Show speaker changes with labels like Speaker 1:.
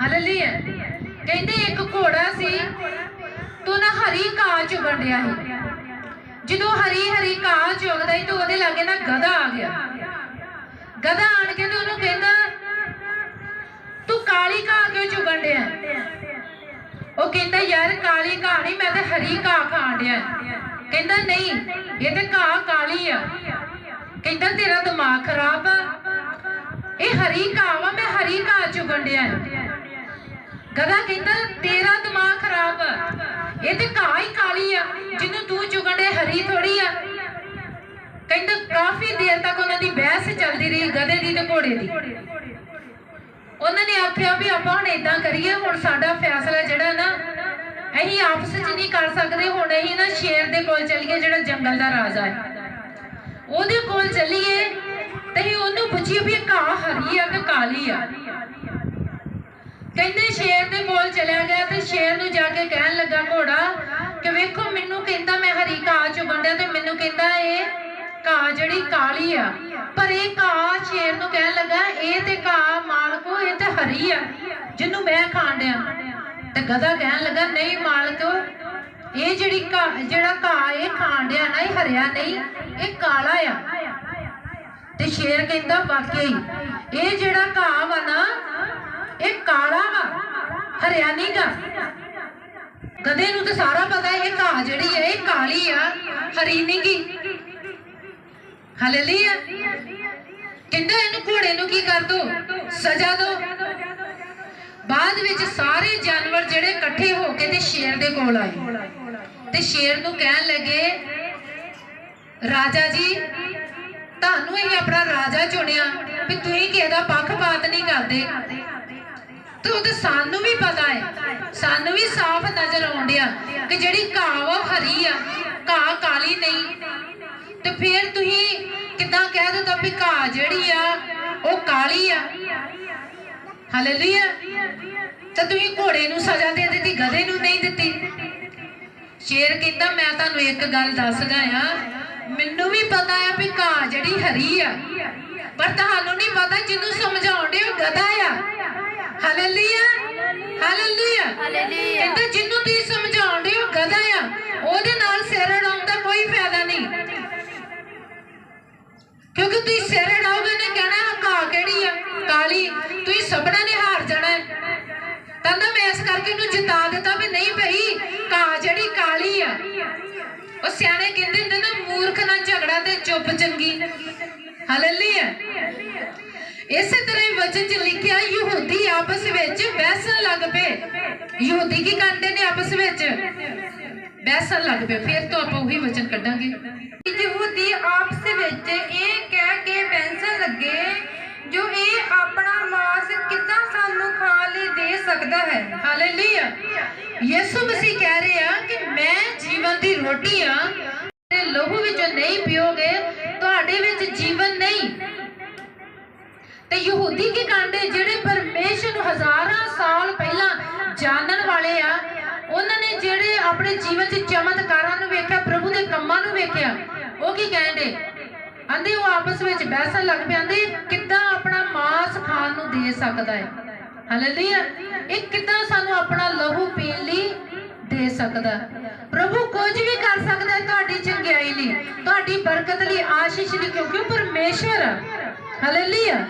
Speaker 1: Hallelujah ਕਹਿੰਦੇ ਇੱਕ ਘੋੜਾ ਸੀ, ਤੂੰ ਨਾ ਹਰੀ ਘਾਹ ਚੁਗਣ ਡਿਆ ਸੀ। ਜਦੋਂ ਹਰੀ ਹਰੀ ਘਾਹ ਚੁਗਦਾ ਸੀ, ਤੇ ਉਹਦੇ ਲਾਗੇ ਨਾ ਗਧਾ ਆ ਗਿਆ। ਗਧਾ ਆਣ ਕੇ ਤੇ ਉਹਨੂੰ ਕਹਿੰਦਾ, ਤੂੰ ਕਾਲੀ ਘਾਹ ਕਿਉਂ ਚੁਗਣ ਡਿਆ? ਉਹ ਕਹਿੰਦਾ, ਯਾਰ, ਕਾਲੀ ਘਾਹ ਨਹੀਂ, ਮੈਂ ਤੇ ਹਰੀ ਘਾਹ ਖਾਣ ਡਿਆ। ਕਹਿੰਦਾ, ਨਹੀਂ, ਇਹ ਤੇ ਘਾਹ ਕਾਲੀ ਆ। ਕਹਿੰਦਾ, ਤੇਰਾ ਦਿਮਾਗ ਖਰਾਬ ਆ। ਇਹ ਹਰੀ ਘਾਹ ਵਾ, ਮੈਂ ਹਰੀ ਘਾਹ ਚੁਗਣ ਡਿਆ। ਗਧਾ ਕਹਿੰਦਾ, ਤੇਰਾ ਦਿਮਾਗ ਖਰਾਬ ਆ। ਇਹ ਤੇ ਘਾਹ ਹੀ ਕਾਲੀ ਆ। ਜਿਹਨੂੰ ਤੂੰ ਚੁਗਣ ਹਰੀ ਥੋੜੀ ਆ। ਕਹਿੰਦਾ, ਕਾਫੀ ਦੇਰ ਤੱਕ ਉਹਨਾਂ ਦੀ ਬਹਿਸ ਚੱਲਦੀ ਰਹੀ, ਗਧੇ ਦੀ ਤੇ ਘੋੜੇ ਦੀ। ਉਹਨਾਂ ਨੇ ਆਖਿਆ ਵੀ, ਆਪਾਂ ਹੁਣ ਇਦਾਂ ਕਰੀਏ, ਹੁਣ ਸਾਡਾ ਫੈਸਲਾ ਜਿਹੜਾ ਨਾ, ਅਸੀਂ ਆਪਸ ਵਿੱਚ ਨਹੀਂ ਕਰ ਸਕਦੇ, ਹੁਣ ਅਸੀਂ ਨਾ ਸ਼ੇਰ ਦੇ ਕੋਲ ਚੱਲੀਏ, ਜਿਹੜਾ ਜੰਗਲ ਦਾ ਰਾਜਾ ਹੈ। ਉਹਦੇ ਕੋਲ ਚੱਲੀਏ, ਤੇ ਅਸੀਂ ਉਹਨੂੰ ਪੁੱਛੀਏ ਵੀ ਇਹ ਘਾਹ ਹਰੀ ਆ ਕਿ ਕਾਲੀ ਆ? ਕਹਿੰਦੇ ਸ਼ੇਰ ਦੇ ਕੋਲ ਚਲਿਆ ਗਿਆ ਤੇ ਸ਼ੇਰ ਨੂੰ ਜਾ ਕੇ ਕਹਿਣ ਲੱਗਾ, ਘੋੜਾ, ਕਿ ਵੇਖੋ ਮੈਨੂੰ ਕਹਿੰਦਾ ਮੈਂ ਹਰੀ ਘਾਹ ਚੁਗਣ ਡਿਆ ਤੇ ਮੈਨੂੰ ਕਹਿੰਦਾ ਇਹ ਘਾਹ ਜਿਹੜੀ ਕਾਲੀ ਆ। ਪਰ ਇਹ ਘਾਹ ਸ਼ੇਰ ਨੂੰ ਕਹਿਣ ਲੱਗਾ, ਇਹ ਤੇ ਘਾਹ ਮਾਲਕੋ ਇਹ ਤੇ ਹਰੀ ਆ, ਜਿਹਨੂੰ ਮੈਂ ਖਾਣ ਡਿਆ। ਤੇ ਗਧਾ ਕਹਿਣ ਲੱਗਾ, ਨਹੀਂ ਮਾਲਕੋ, ਇਹ ਜਿਹੜੀ ਘਾਹ, ਜਿਹੜਾ ਘਾਹ ਇਹ ਖਾਣ ਡਿਆ ਨਾ, ਇਹ ਹਰਿਆ ਨਹੀਂ, ਇਹ ਕਾਲਾ ਆ। ਤੇ ਸ਼ੇਰ ਕਹਿੰਦਾ ਵਾਕਈ ਇਹ ਜਿਹੜਾ ਘਾਹ ਵਾ ਨਾ ਹਰਿਆ ਨਹੀਂਗਾ ਗਧੇ ਨੂੰ ਤਾਂ ਸਾਰਾ ਪਤਾ ਇਹ ਘਾਹ ਜਿਹੜੀ ਹੈ, ਇਹ ਕਾਲੀ ਆ, ਹਰੀ ਨਹੀਂਗੀ ਹਾਲੇਲੂਇਆ। ਕਹਿੰਦਾ ਇਹਨੂੰ ਘੋੜੇ ਨੂੰ ਕੀ ਕਰ ਦੋ ਸਜ਼ਾ ਦੋ ਬਾਅਦ ਵਿੱਚ ਸਾਰੇ ਜਾਨਵਰ ਜਿਹੜੇ ਇਕੱਠੇ ਹੋ ਕੇ ਤੇ ਸ਼ੇਰ ਦੇ ਕੋਲ ਆਏ। ਤੇ ਸ਼ੇਰ ਨੂੰ ਕਹਿਣ ਲੱਗੇ, ਰਾਜਾ ਜੀ, ਤੁਹਾਨੂੰ ਇਹ ਆਪਣਾ ਰਾਜਾ ਚੁਣਿਆ ਵੀ ਤੁਸੀਂ ਕਿਸੇ ਦਾ ਪੱਖਪਾਤ ਨਹੀਂ ਕਰਦੇ। ਤੇ ਉਹ ਸਾਨੂੰ ਵੀ ਪਤਾ ਹੈ। ਸਾਨੂੰ ਵੀ ਸਾਫ਼ ਨਜ਼ਰ ਆਉਂਦਿਆ ਕਿ ਜਿਹੜੀ ਘਾਹ ਵਾ ਉਹ ਹਰੀ ਆ, ਘਾਹ ਕਾਲੀ ਨਹੀਂ। ਤੇ ਫਿਰ ਤੁਸੀਂ ਕਿਦਾਂ ਕਹਿ ਦਿੰਦਾ ਵੀ ਘਾਹ ਜਿਹੜੀ ਆ, ਉਹ ਕਾਲੀ ਆ? ਹਾਲੇਲੂਇਆ ਤੇ ਤੁਸੀਂ ਘੋੜੇ ਨੂੰ ਸਜ਼ਾ ਦੇ ਦਿੱਤੀ, ਗਧੇ ਨੂੰ ਨਹੀਂ ਦਿੱਤੀ। ਸ਼ੇਰ ਕਹਿੰਦਾ, ਮੈਂ ਤੁਹਾਨੂੰ ਇੱਕ ਗੱਲ ਦੱਸਦਾ ਆ, ਮੈਨੂੰ ਵੀ ਪਤਾ ਆ ਵੀ ਘਾਹ ਜਿਹੜੀ ਹਰੀ ਆ। ਪਰ ਤੁਹਾਨੂੰ ਨਹੀਂ ਪਤਾ ਜਿਹਨੂੰ ਸਮਝਾਉਣ ਦੇ ਉਹ ਗਧਾ ਆ। ਹਾਲੇਲੂਇਆ ਹਾਲੇਲੂਇਆ
Speaker 2: ਹਾਲੇਲੂਇਆ
Speaker 1: ਕਹਿੰਦਾ ਜਿਹਨੂੰ ਤੁਸੀਂ ਸਮਝਾਉਣ ਦੇ ਉਹ ਗਧਾ ਆ ਉਹਦੇ ਨਾਲ ਸਿਰ ਅੜਾਉਣ ਦਾ ਕੋਈ ਫਾਇਦਾ ਨਹੀਂ। ਕਿਉਂਕਿ ਤੁਸੀਂ ਸਿਰ ਅੜਾਓਗੇ ਨੇ ਕਹਿਣਾ ਘਾਹ ਕਿਹੜੀ ਆ? ਕਾਲੀ। ਤੁਸੀਂ ਸਭਨਾਂ ਨੇ ਹਾਰ ਜਾਣਾ ਹੈ। ਕਹਿੰਦਾ ਮੈਂ ਇਸ ਕਰਕੇ ਉਹਨੂੰ ਜਿਤਾ ਦਿੱਤਾ ਵੀ ਨਹੀਂ ਭਈ ਘਾਹ ਜਿਹੜੀ ਕਾਲੀ ਆ। ਉਹ ਸਿਆਣੇ ਕਹਿੰਦੇ ਹੁੰਦੇ ਨਾ ਮੂਰਖ ਨਾਲ ਝਗੜਾ ਤੇ ਚੁੱਪ ਚੰਗੀ। ਹਾਲੇਲੂਇਆ ਇਸੇ ਤਰ੍ਹਾਂ ਹੀ ਵਚਨ ਚ ਲਿਖਿਆ, ਯਹੂਦੀ ਆਪਸ ਵਿੱਚ ਬਹਿਸਣ ਲੱਗ ਪਏ। ਯਹੂਦੀ ਕੀ ਕਰਦੇ ਨੇ ਆਪਸ ਵਿੱਚ? ਬਹਿਸਣ ਲੱਗ ਪਏ। ਫਿਰ ਤੋਂ ਆਪਾਂ ਉਹੀ ਵਚਨ ਕੱਢਾਂਗੇ।
Speaker 2: ਯਹੂਦੀ ਆਪਸ ਵਿੱਚ ਇਹ ਕਹਿ ਕੇ ਬੈਂਸਣ ਲੱਗੇ, ਜੋ ਇਹ ਆਪਣਾ ਮਾਸ ਕਿੱਦਾਂ ਸਾਨੂੰ ਖਾਣ ਲਈ ਦੇ ਸਕਦਾ ਹੈ?
Speaker 1: ਹਾਲੇਲੂਇਆ ਯਿਸੂ ਮਸੀਹ ਕਹਿ ਰਹੇ ਆ ਕਿ ਮੈਂ ਜੀਵਨ ਦੀ ਰੋਟੀ ਆ ਤੇ ਲਹੂ ਵਿੱਚੋਂ ਨਹੀਂ ਪੀਓਗੇ ਤੁਹਾਡੇ ਵਿੱਚ ਜੀਵਨ ਨਹੀਂ ਤੇ ਕੀ ਕਾਂਡੇ ਜਿਹੜੇ ਪਰਮੇਸ਼ਰ ਨੂੰ ਹਜ਼ਾਰਾਂ ਸਾਲ ਪਹਿਲਾਂ ਜਾਣਨ ਵਾਲੇ ਆ, ਉਹਨਾਂ ਨੇ ਜਿਹੜੇ ਆਪਣੇ ਜੀਵਨ 'ਚ ਚਮਤਕਾਰਾਂ ਨੂੰ ਵੇਖਿਆ, ਪ੍ਰਭੂ ਦੇ ਕੰਮਾਂ ਨੂੰ ਵੇਖਿਆ, ਉਹ ਕੀ ਕਹਿੰਦੇ ਆਂਦੇ ਉਹ ਆਪਸ ਵਿੱਚ ਬਹਿਸਣ ਲੱਗ ਪਏ ਕਿੱਦਾਂ ਆਪਣਾ ਮਾਸ ਖਾਣ ਨੂੰ ਦੇ ਸਕਦਾ ਹੈ ਹਾਲੇਲੂਇਆ ਇਹ ਕਿੱਦਾਂ ਸਾਨੂੰ ਆਪਣਾ ਲਹੂ ਪੀਣ ਲਈ ਦੇ ਸਕਦਾ? ਪ੍ਰਭੂ ਕੁਝ ਵੀ ਕਰ ਸਕਦਾ ਹੈ ਤੁਹਾਡੀ ਚੰਗਿਆਈ ਲਈ, ਤੁਹਾਡੀ ਬਰਕਤ ਲਈ, ਆਸ਼ੀਸ਼ ਲਈ, ਕਿਉਂਕਿ ਉਹ ਪਰਮੇਸ਼ਵਰ Aleluia.